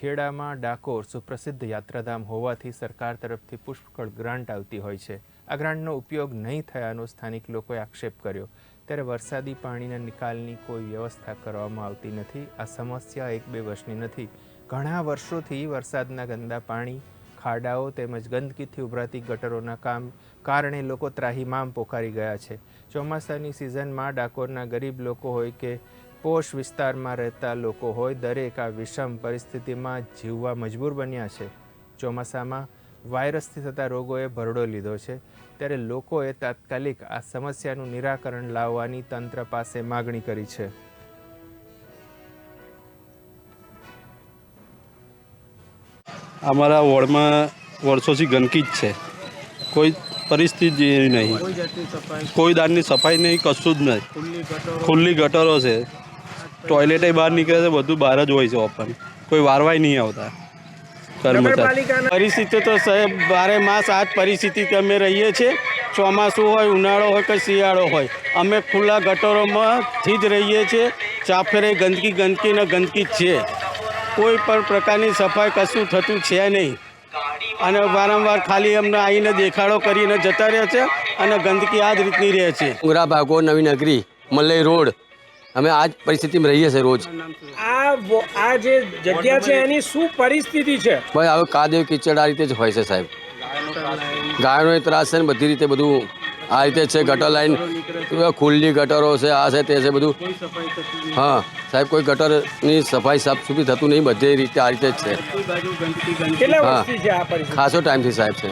ખેડામાં ડાકોર સુપ્રસિદ્ધ યાત્રાધામ હોવાથી સરકાર તરફથી પુષ્કળ ગ્રાન્ટ આવતી હોય છે. આ ગ્રાન્ટનો ઉપયોગ નહીં થયાનો સ્થાનિક લોકોએ આક્ષેપ કર્યો. ત્યારે વરસાદી પાણીના નિકાલની કોઈ વ્યવસ્થા કરવામાં આવતી નથી. આ સમસ્યા એક બે વર્ષની નથી. ઘણા વર્ષોથી વરસાદના ગંદા પાણી, ખાડાઓ તેમજ ગંદકીથી ઉભરાતી ગટરોના કામ કારણે લોકો ત્રાહીમામ પોકારી ગયા છે. ચોમાસાની સિઝનમાં ડાકોરના ગરીબ લોકો હોય કે પોશ વિસ્તારમાં રહેતા લોકો હોય દરેક આ વિષમ પરિસ્થિતિમાં જીવવા મજબૂર બન્યા છે. ચોમાસામાં વાયરસથી થતા રોગોએ ભરડો લીધો છે. ત્યારે લોકોએ તાત્કાલિક આ સમસ્યાનું નિરાકરણ લાવવાની તંત્ર પાસે માગણી કરી છે. અમારા વોર્ડમાં વર્ષોથી ગંદકી જ છે. કોઈ પરિસ્થિતિ નહીં. કોઈ દારની સફાઈ નહીં કશું જ નહીં. ખુલ્લી ગટરો છે. ટોયલેટે બહાર નીકળે છે, બધું બહાર જ હોય છે ઓપન કોઈ વારવાય નહીં આવતા. પરિસ્થિતિ તો સાહેબ, બારે માસ આ જ પરિસ્થિતિ અમે રહીએ છીએ. ચોમાસું હોય, ઉનાળો હોય કે શિયાળો હોય. અમે ખુલ્લા ગટરોમાંથી જ રહીએ છીએ. ચાફેરે ગંદકી ગંદકી ને ગંદકી જ છે. કોઈ પણ પ્રકારની સફાઈ કશું થતું છે નહીં. અને વારંવાર ખાલી અમને આવીને દેખાડો કરીને જતા રહે છે અને ગંદકી આ જ રીતની રહે છે. ઉંગરા ભાગો નવી નગરી મલય રોડ અમે આ જ પરિસ્થિતિમાં રહીએ છીએ રોજ. આ આ જે જગ્યા છે એની શું પરિસ્થિતિ છે? ભાઈ હવે કાદેવ કિચડ આ રીતે જ હોય છે સાહેબ. ગાયનો ત્રાસ છે ને બધી રીતે બધું આ રીતે છે ગટર લાઈન ખુલ્લી ગટરો છે આ છે તે છે બધું. હા સાહેબ કોઈ ગટરની સફાઈ સાફ સુધી થતું નહીં બધી રીતે આ રીતે જ છે. ખાસો ટાઈમથી સાહેબ છે.